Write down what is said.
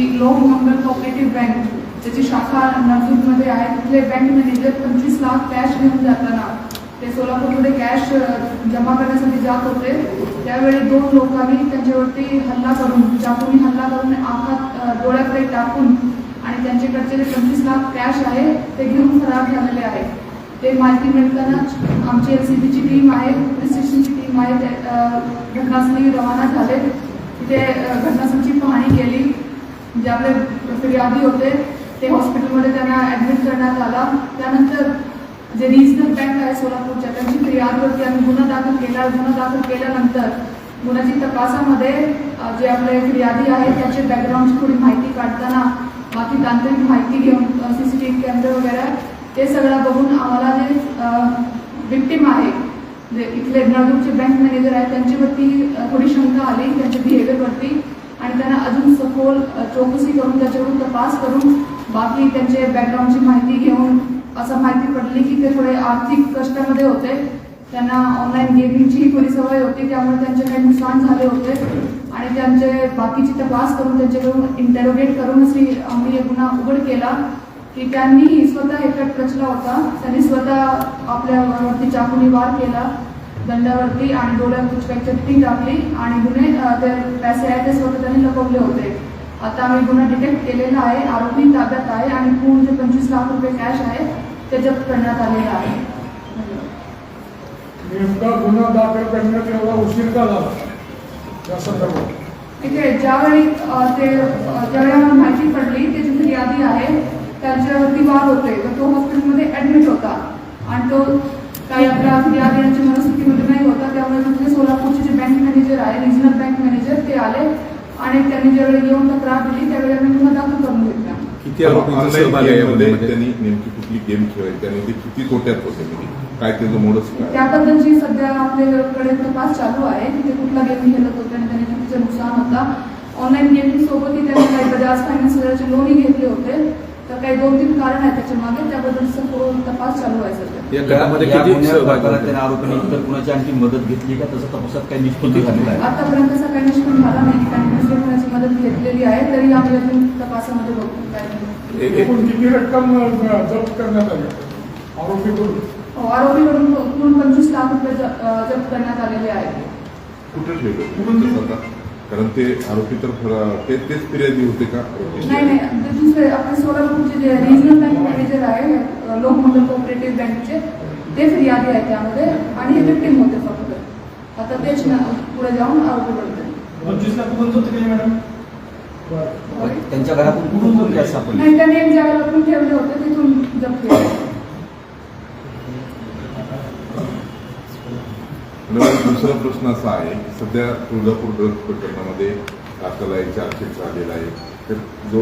की लोक मंगल cooperative bank त्याची शाखा नागपूरमध्ये आहे. तिथले बँक मॅनेजर पंचवीस लाख कॅश घेऊन जाताना ते सोलापूरमध्ये कॅश जमा करण्यासाठी जात होते. त्यावेळी दोन लोकांनी त्यांच्यावरती हल्ला करून चाकूनी हल्ला करून आखात डोळ्याकडे टाकून आणि त्यांच्याकडचे जे पंचवीस लाख कॅश आहे ते घेऊन फरार झालेले आहे. ते माहिती मिळताना आमची एल सी बीची टीम आहे पोलीस स्टेशनची टीम आहे घटनास्थळी रवाना झाले. तिथे अ, घटनास्थळची पाहणी केली. जे आपले फिर्यादी होते ते हॉस्पिटलमध्ये त्यांना ॲडमिट करण्यात आला. त्यानंतर जे रिजनल बँक आहे सोलापूरच्या त्यांची फिर्यादवरती आम्ही गुन्हा दाखल केला. गुन्हा दाखल केल्यानंतर गुन्ह्याची तपासामध्ये जे आपले फिर्यादी आहे त्याचे बॅकग्राऊंडची थोडी माहिती काढताना बाकी तांत्रिक माहिती घेऊन सी सी टी व्ही कॅमेरे वगैरे ते सगळं बघून आम्हाला जे विक्टीम आहे जे इथले नळदूरचे बँक मॅनेजर आहेत त्यांच्यावरती थोडी शंका आली त्यांच्या बिहेवियरवरती आणि त्यांना सखोल चौकशी करून त्याच्यावरून तपास करून बाकी त्यांचे बॅकग्राऊंडची माहिती घेऊन असं माहिती पडली की ते थोडे आर्थिक कष्टामध्ये होते. त्यांना ऑनलाईन गेमिंगचीही थोडी सवय होती त्यामुळे त्यांचे काही नुकसान झाले होते. आणि त्यांचे बाकीची तपास करून त्यांच्याकडून इंटरोगेट करून अशी आम्ही एक गुन्हा उघड केला की त्यांनी स्वतः एकट रचला होता. त्यांनी स्वतः आपल्यावरती चाकूने वार केला. दंडावरती आणि डोळ्यात काही चट्टी टाकली आणि गुन्हे ते पैसे आहेत ते स्वतः त्यांनी लपवले होते. आता आम्ही गुन्हा डिटेक्ट केलेला आहे आरोपी ताब्यात आहे आणि पूर्ण जे पंचवीस लाख रुपये कॅश आहे ते जप्त करण्यात आलेलं आहे. नेमका गुन्हा दाखल करण्यात एवढा उशीर का झाला? ज्यावेळी ते ज्यावेळी आम्हाला माहिती पडली ते जी फिर्यादी आहे त्यांच्यावरती वार होते तर तो हॉस्पिटलमध्ये ऍडमिट होता. आणि तो काही आपल्या फिर्यादी यांच्या मनस्थितीमध्ये नाही होता. त्यामुळे तिथले सोलापूरचे जे बँक मॅनेजर आहे रिजनल बँक मॅनेजर ते आले आणि त्यांनी ज्यावेळी येऊन तक्रार दिली त्यावेळी आम्ही गुन्हा दाखल करून घेतला किती आरोपींचा ऑनलाईन सहभाग आहे गेममध्ये यामध्ये त्यांनी नेमकी कुठली गेम खेळायची आणि ते किती तोट्यात होते? म्हणजे काय त्याचं मोडच काय? त्याबद्दलची सध्या आपल्याकडे तपास चालू आहे की ते कुठला गेम खेळत होते आणि त्याने कितीचं नुकसान होता. ऑनलाईन गेमिंग सोबतही त्यांनी काही बजाज फायनान्स लोनही घेतले होते. तर काही दोन तीन कारण आहेत त्याच्यामागे त्याबद्दलचा पूर्ण तपास चालू आहे सध्या. या गटामध्ये या किती गुन्ह्यात सहभागी प्रकारात होते? त्याने आरोपीने इतर कुणाची आणखी मदत घेतली का? तसं तपासात काही निष्पत्ती झालेला आहे. आतापर्यंत असा काही निष्पन्न झाला नाही. की त्यांनी दुसऱ्या कोणाची मदत घेतलेली आहे तरी आम्ही अजून तपासामध्ये बघू काय नाही. ए- ए- एकूण किती रक्कम अ, जप्त करण्यात आली. आरोपीकडून. हो, आरोपीकडून एकूण पंचवीस लाख रुपये ज- अ, जप्त करण्यात आलेले आहेत कुठं ठेवलं? आता कारण ते आरोपी तर तेच फिर्यादी होते का? नाही नाही ते दुसरे आपले सोलापूरचे जे रिजनल बँक मॅनेजर आहे अ, लोकमंगल कोऑपरेटिव्ह बँकचे ते फिर्यादी आहे त्यामध्ये आणि हे विक्टीम होते फक्त. आता तेच ना पुढे जाऊन आरोपी बनते पंचवीस लाख कोण होते काही मॅडम? त्यांच्या घरातून कुठून नाही त्यांनी एक जागा ठेवले होते तिथून जप्त केले आणि दुसरा प्रश्न असा आहे की सध्या तुळजापूर ड्रग्स प्रकरणामध्ये आपल्याला एक चार्जशीट झालेला आहे. तर जो